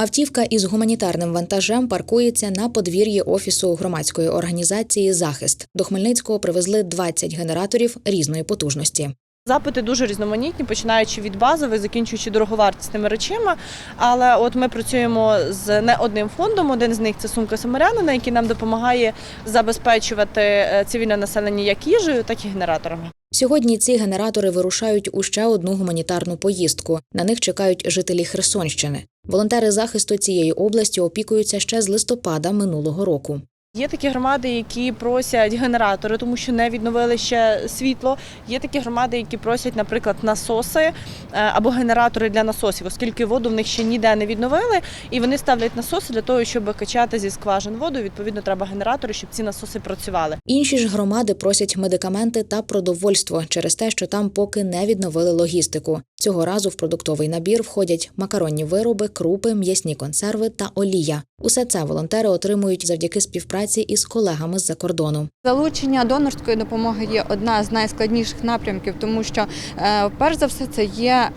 Автівка із гуманітарним вантажем паркується на подвір'ї офісу громадської організації Захист. До Хмельницького привезли 20 генераторів різної потужності. Запити дуже різноманітні, починаючи від базових, закінчуючи дороговартісними речима. Але от ми працюємо з не одним фондом. Один з них це сумка Самарянина, який нам допомагає забезпечувати е, цивільне населення як їжею, так і генераторами. Сьогодні ці генератори вирушають у ще одну гуманітарну поїздку. На них чекають жителі Херсонщини. Волонтери захисту цієї області опікуються ще з листопада минулого року. Є такі громади, які просять генератори, тому що не відновили ще світло. Є такі громади, які просять, наприклад, насоси е, або генератори для насосів, оскільки воду в них ще ніде не відновили, і вони ставлять насоси для того, щоб качати зі скважин воду. Відповідно, треба генератори, щоб ці насоси працювали. Інші ж громади просять медикаменти та продовольство через те, що там поки не відновили логістику. Цього разу в продуктовий набір входять макаронні вироби, крупи, м'ясні консерви та олія. Усе це волонтери отримують завдяки співпраці із колегами з-за кордону. Залучення донорської допомоги є одна з найскладніших напрямків, тому що е, перш за все це є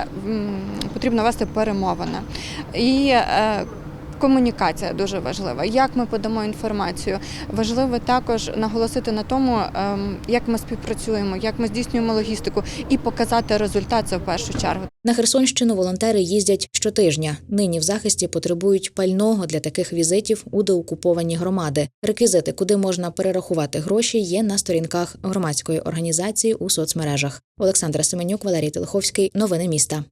потрібно вести перемовини і. Комунікація дуже важлива. Як ми подамо інформацію? Важливо також наголосити на тому, ем, як ми співпрацюємо, як ми здійснюємо логістику і показати результат це в першу чергу. На Херсонщину волонтери їздять щотижня. Нині в захисті потребують пального для таких візитів у деокуповані громади. Реквізити, куди можна перерахувати гроші, є на сторінках громадської організації у соцмережах. Олександра Семенюк, Валерій Телеховський. Новини міста.